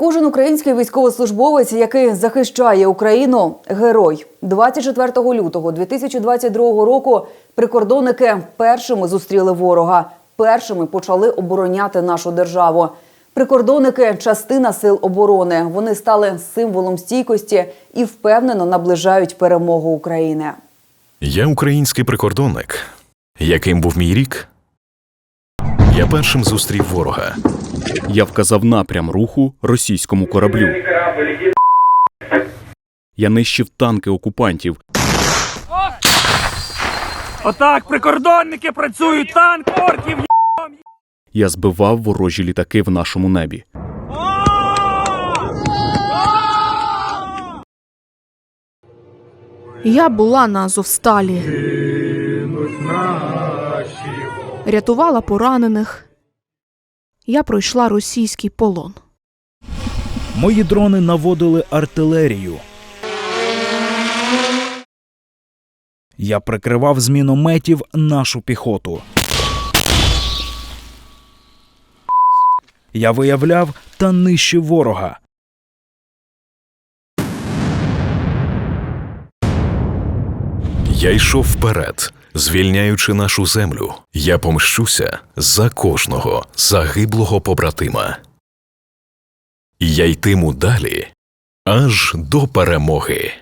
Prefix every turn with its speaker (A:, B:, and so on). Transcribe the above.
A: Кожен український військовослужбовець, який захищає Україну, герой. 24 лютого 2022 року прикордонники першими зустріли ворога, першими почали обороняти нашу державу. Прикордонники частина сил оборони. Вони стали символом стійкості і впевнено наближають перемогу України.
B: Я український прикордонник. Яким був мій рік? Я першим зустрів ворога.
C: Я вказав напрям руху російському кораблю. Я нищив танки окупантів.
D: Отак, прикордонники працюють, танк, орків,
C: Я збивав ворожі літаки в нашому небі.
E: Я була на Азовсталі. Рятувала поранених. Я пройшла російський полон.
F: Мої дрони наводили артилерію. Я прикривав з мінометів нашу піхоту. Я виявляв та нищив ворога.
B: Я йшов вперед, звільняючи нашу землю. Я помщуся за кожного загиблого побратима. І я йтиму далі аж до перемоги.